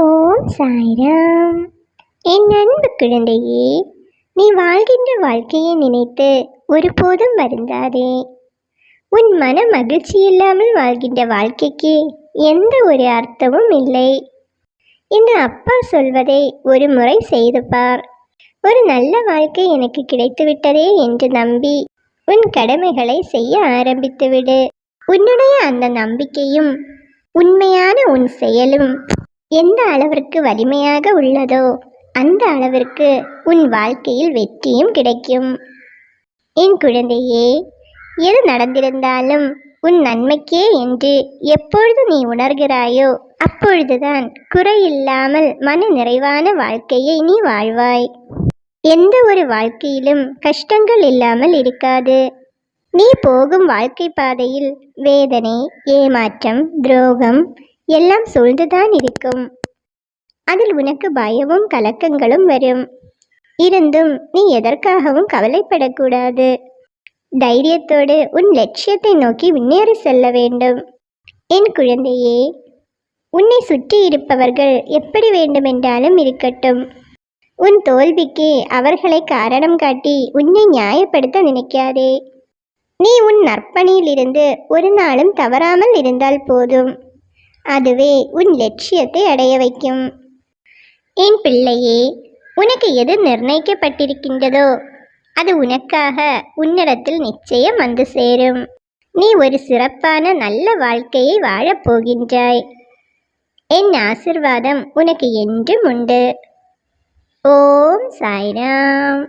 ஓம் சாய்ராம். என் அன்பு குழந்தையே நீ வாழ்கின்ற வாழ்க்கையை நினைத்து ஒருபோதும் வருந்தாதே. உன் மன மகிழ்ச்சி இல்லாமல் வாழ்கின்ற வாழ்க்கைக்கு எந்த ஒரு அர்த்தமும் இல்லை. இந்த அப்பா சொல்வதை ஒரு முறை செய்து பார். ஒரு நல்ல வாழ்க்கை எனக்கு கிடைத்துவிட்டதே என்று நம்பி உன் கடமைகளை செய்ய ஆரம்பித்துவிடு. உன்னுடைய அந்த நம்பிக்கையும் உண்மையான உன் செயலும் எந்த அளவிற்கு வலிமையாக உள்ளதோ அந்த அளவிற்கு உன் வாழ்க்கையில் வெற்றியும் கிடைக்கும். என் குழந்தையே எது நடந்திருந்தாலும் உன் நன்மைக்கே என்று எப்பொழுது நீ உணர்கிறாயோ அப்பொழுதுதான் குறையில்லாமல் மன நிறைவான வாழ்க்கையை நீ வாழ்வாய். எந்த ஒரு வாழ்க்கையிலும் கஷ்டங்கள் இல்லாமல் இருக்காது. நீ போகும் வாழ்க்கை பாதையில் வேதனை ஏமாற்றம் துரோகம் எல்லாம் சூழ்ந்துதான் இருக்கும். அதில் உனக்கு பயமும் கலக்கங்களும் வரும். இருந்தும் நீ எதற்காகவும் கவலைப்படக்கூடாது. தைரியத்தோடு உன் லட்சியத்தை நோக்கி முன்னேறி செல்ல வேண்டும். என் குழந்தையே உன்னை சுற்றி இருப்பவர்கள் எப்படி வேண்டுமென்றாலும் இருக்கட்டும். உன் தோல்விக்கு அவர்களை காரணம் காட்டி உன்னை நியாயப்படுத்த நினைக்காதே. நீ உன் நற்பணியிலிருந்து ஒரு நாளும் தவறாமல் இருந்தால் போதும். அதுவே உன் லட்சியத்தை அடைய வைக்கும். என் பிள்ளையே உனக்கு எது நிர்ணயிக்கப்பட்டிருக்கின்றதோ அது உனக்காக உன்னிடத்தில் நிச்சயம் வந்து சேரும். நீ ஒரு சிறப்பான நல்ல வாழ்க்கையை வாழப் போகின்றாய். என் ஆசிர்வாதம் உனக்கு என்றும் உண்டு. ஓம் சாய்ராம்.